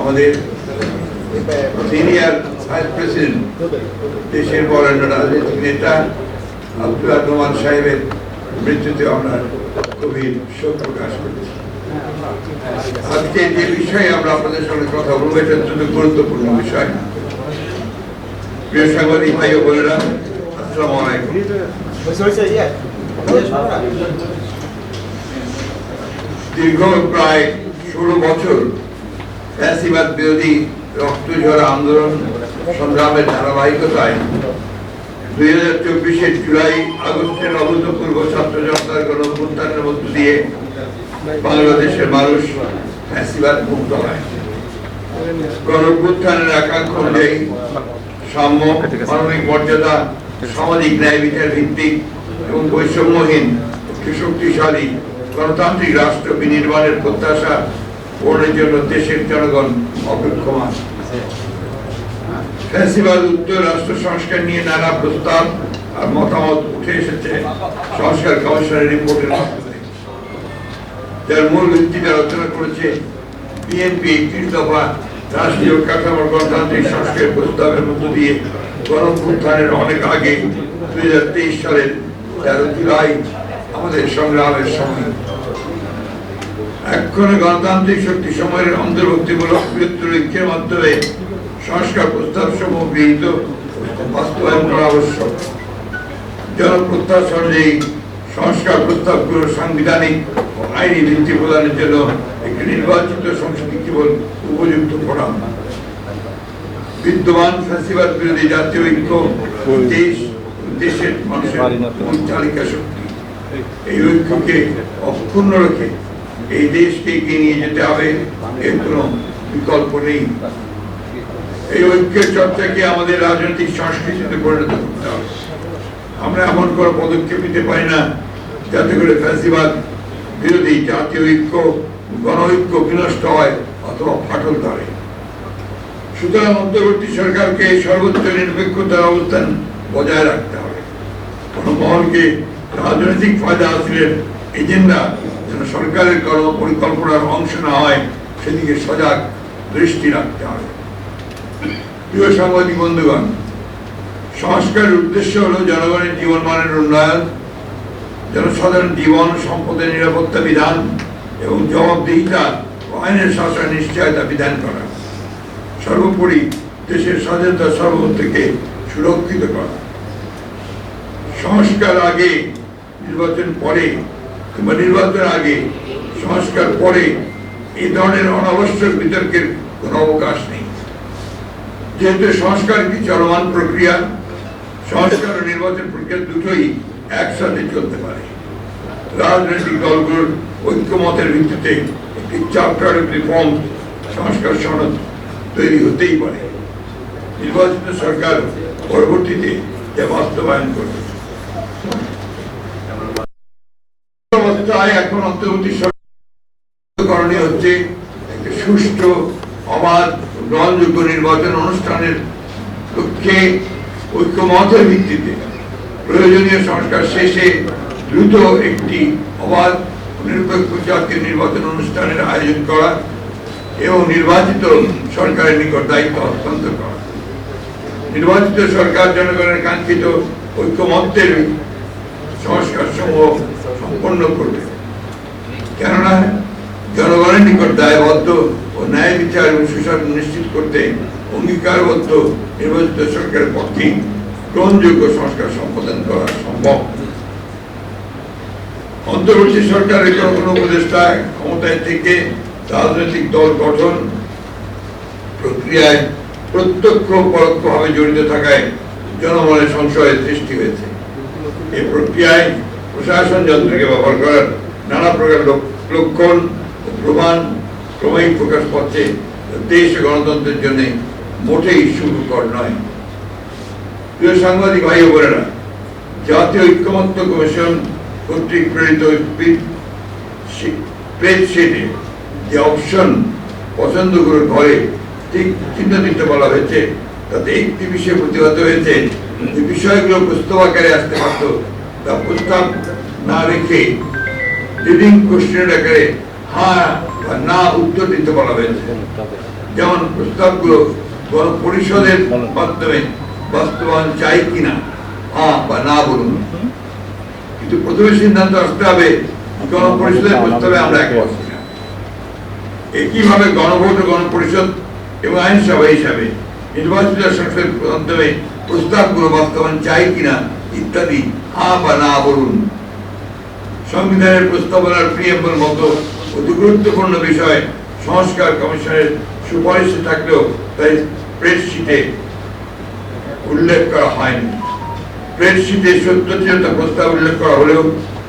আমাদের senior vice president, দেশের বরেণ্য রাজনৈতিক নেতা আব্দুল রহমান সাহেবের মৃত্যুতে আমরা গভীর শোক প্রকাশ করেছি। আজকে যে বিষয়ে আমরা আপনাদের সঙ্গে কথা বলব, এটা অত্যন্ত গুরুত্বপূর্ণ বিষয়। প্রিয় সাংবাদিক ভাই ও বোনেরা, আসসালামু আলাইকুম। দীর্ঘ প্রায় ষোলো বছর ফ্যাসিবাদ বিরোধী রক্তঝরা আন্দোলন সংগ্রামের ধারাবাহিকতায় দুই হাজার চব্বিশের জুলাই আগস্টের অভূতপূর্ব ছাত্র জনতার গণ অভ্যুত্থানের মধ্য দিয়ে বাংলাদেশের মানুষ ফ্যাসিবাদ মুক্ত হয়। গণ অভ্যুত্থানের একাঙ্ক্ষ অনুযায়ী সাম্য, মানবিক মর্যাদা, সামাজিক ন্যায় বিচার ভিত্তিক এবং বৈষম্যহীন একটি শক্তিশালী গণতান্ত্রিক রাষ্ট্র বিনির্মাণের প্রত্যাশা পূরণের জন্য দেশের জনগণ অপেক্ষমান। ফ্যাসিবাদ উত্তর রাষ্ট্র সংস্কার নিয়ে নানা প্রস্তাব আর মতামত উঠে এসেছে সংস্কার কমিশনের রিপোর্টের মাধ্যমে। যার মূল ভিত্তিতে আলোচনা করেছে বিএনপি একত্রিশ দফা রাষ্ট্রীয় কাঠামোর গণতান্ত্রিক সংস্কারের প্রস্তাবের মধ্য দিয়ে গণপুত্থানের অনেক আগে দুই হাজার তেইশ সালের তেরো জুলাই আমাদের সংগ্রামের সময়। এক্ষণে গণতান্ত্রিক শক্তি সময়ের অন্তর্ভুক্তিমূলক বৃহত্তর মাধ্যমে সংস্কার প্রস্তাব সমূহ গৃহীত বাস্তবায়ন করা আবশ্যক। জনপ্রত্যাশা অনুযায়ী সংস্কার প্রস্তাবগুলো সাংবিধানিক ও আইনি ভিত্তি প্রদানের জন্য একটি নির্বাচিত সংসদ কেবল উপযুক্ত করা বিদ্যমান ফ্যাসিবাদ বিরোধী জাতীয় ঐক্য দেশ দেশের মানুষের চালিকা শক্তি। এই ঐক্যকে অক্ষুণ্ণ রেখে এই দেশকে এগিয়ে নিয়ে যেতে হবে, এর কোনো বিকল্প নেই। এই ঐক্যের চর্চাকে আমাদের রাজনৈতিক সংস্কৃতিতে পরিণত করতে হবে। আমরা এমন কোনো পদক্ষেপ নিতে পারি না, যাতে করে ফ্যাসিবাদ, বিরোধী জাতীয় ঐক্য গণ ঐক্য বিনষ্ট হয় অথবা ফাটল ধরে। সুতরাং অন্তর্বর্তী সরকারকে সর্বোচ্চ নিরপেক্ষতার অবস্থান বজায় রাখতে হবে। কোন মহলকে রাজনৈতিক ফায়দা হাসিলের এজেন্ডা যেন সরকারের কর্ম পরিকল্পনার অংশ না হয়, সেদিকে সজাগ দৃষ্টি রাখতে হবে। প্রিয় সাংবাদিক বন্ধুগণ, সংস্কারের উদ্দেশ্য হল জনগণের জীবন মানের উন্নয়ন জনসাধারণ জীবন, সম্পদের নিরাপত্তা বিধান এবং জবাবদিহিতা ও আইনের শাসন নিশ্চয়তা বিধান করা। সর্বোপরি দেশের স্বাধীনতা সর্বত্র থেকে সুরক্ষিত করা। সংস্কার আগে, নির্বাচন পরে কিংবা নির্বাচন আগে সংস্কার পরে এই ধরনের অনাবশ্যক বিতর্কের কোনো অবকাশ নেই। যেহেতু সংস্কার একটি চলমান প্রক্রিয়া, সংস্কার ও নির্বাচন প্রক্রিয়া দুটোই একসাথে চলতে পারে। রাজনৈতিক দলগুলোর ঐক্যমতের ভিত্তিতে একটি চার্টার রিফর্ম সংস্কার সনদ তৈরি হতেই পারে। নির্বাচিত সরকার পরবর্তীতে যা বাস্তবায়ন করবে। অবস্থায় এখন অন্তর্বর্তী করণীয় হচ্ছে একটা সুষ্ঠু, অবাধ, গ্রহণযোগ্য নির্বাচন অনুষ্ঠানের লক্ষ্যে ঐক্যমতের ভিত্তিতে প্রয়োজনীয় সংস্কার শেষে দ্রুত একটি অবাধ নিরপেক্ষ জাতীয় নির্বাচন অনুষ্ঠানের আয়োজন করা এবং নির্বাচিত সরকারের নিকট দায়িত্ব হস্তান্তর করা। নির্বাচিত সরকার জনগণের কাঙ্ক্ষিত ঐক্যমত্যের সংস্কার সমূহ সম্পন্ন করবে। কেননা জনগণের নিকট দায়বদ্ধ ও ন্যায় বিচার এবং সুশাসন নিশ্চিত করতে অঙ্গীকারবদ্ধ নির্বাচিত সরকারের পক্ষে গ্রহণযোগ্য সংস্কার সম্পাদন করা সম্ভব। অন্তর্বর্তী সরকারের কোনো উপদেষ্টায় ক্ষমতায় থেকে রাজনৈতিক দল গঠন প্রক্রিয়ায় প্রত্যক্ষ পরোক্ষভাবে জড়িত থাকায় জনমনের সংশয়ের সৃষ্টি হয়েছে। এই প্রক্রিয়ায় প্রশাসন যন্ত্রকে ব্যবহার করার নানা প্রকার লক- লক্ষণ ও প্রমাণ ক্রমেই প্রকাশ পাচ্ছে। দেশ গণতন্ত্রের জন্য মোটেই সুখকর নয়। প্রিয় সাংবাদিক ভাই বোনেরা, জাতীয় ঐক্যমত্য কমিশন কর্তৃক প্রেরিত স্প্রেডশিটে যে অপশন পছন্দ করে ঘরে ঠিক চিন্তা দিতে বলা হয়েছে, তাতে একটি বিষয় প্রতিহত হয়েছে যে বিষয়গুলো প্রস্তাব আকারে আসতে পারত তা প্রস্তাব না রেখে লিডিং কোশ্চেনের আকারে হ্যাঁ না উত্তর দিতে বলা হয়েছে। যেমন প্রস্তাবগুলো গণপরিষদের মাধ্যমে বাস্তবায়ন চাই কিনা হ্যাঁ বা না বলুন। কিন্তু প্রথমে সিদ্ধান্ত আসতে হবে, গণপরিষদের প্রস্তাবে আমরা কিনা। একইভাবে গণভোট গণপরিষদ এবং আইনসভা হিসাবে নির্বাচিত সংসদের মাধ্যমে প্রস্তাবগুলো বাস্তবায়ন চাই কিনা ইত্যাদি হা বা না বলুন। সংবিধানের প্রস্তাবনার প্রিয়ম্বল মতো অতি গুরুত্বপূর্ণ বিষয় সংস্কার কমিশনের সুপারিশে থাকলেও তাই স্প্রেডশিটে উল্লেখ করা হয়নি। স্প্রেডশিটে সত্যতা প্রস্তাব উল্লেখ করা হলেও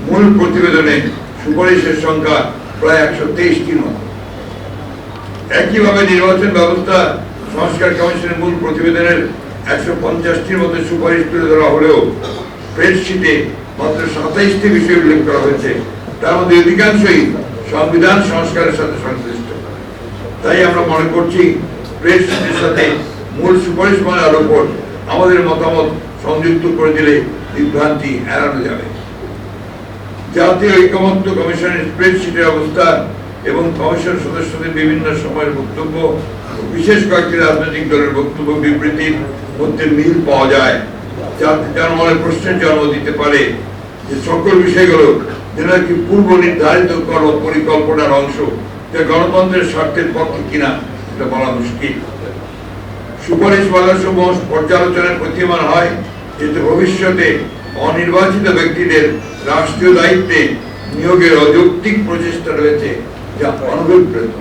মূল প্রতিবেদনে সুপারিশের সংখ্যা প্রায় একশো তেইশটির মতো। একইভাবে নির্বাচন ব্যবস্থা সংস্কার কমিশনের মূল প্রতিবেদনের একশো পঞ্চাশটির মতো সুপারিশ তুলে ধরা হলেও স্প্রেডশিটে মাত্র সাতাইশটি বিষয় উল্লেখ করা হয়েছে। তার মধ্যে অধিকাংশই সংবিধান সংস্কারের সাথে সংশ্লিষ্ট। তাই আমরা মনে করছি স্প্রেডশিটের সাথে মূল সুপারিশ মানার উপর আমাদের মতামত সংযুক্ত করে দিলে বিভ্রান্তি এড়ানো যাবে। জাতীয় ঐক্যমত্য কমিশনের স্প্রেডশিটের অবস্থা এবং কমিশন সদস্যদের বিভিন্ন সময়ের বক্তব্য বিশেষ কয়েকটি রাজনৈতিক দলের বক্তব্য, বিবৃতির মধ্যে মিল পাওয়া যায় যাতে মনে প্রশ্নের জন্ম দিতে পারে। যে সকল বিষয়গুলো যেন কি পূর্ব নির্ধারিত কর্ম পরিকল্পনার অংশ, যা গণতন্ত্রের স্বার্থের পক্ষে কিনা এটা বলা মুশকিল। সুপারিশ সমূহ পর্যালোচনায় প্রতীয়মান হয় এতে ভবিষ্যতে অনির্বাচিত ব্যক্তিদের রাষ্ট্রীয় দায়িত্বে নিয়োগের অযৌক্তিক প্রচেষ্টা রয়েছে, যা অনভিপ্রেত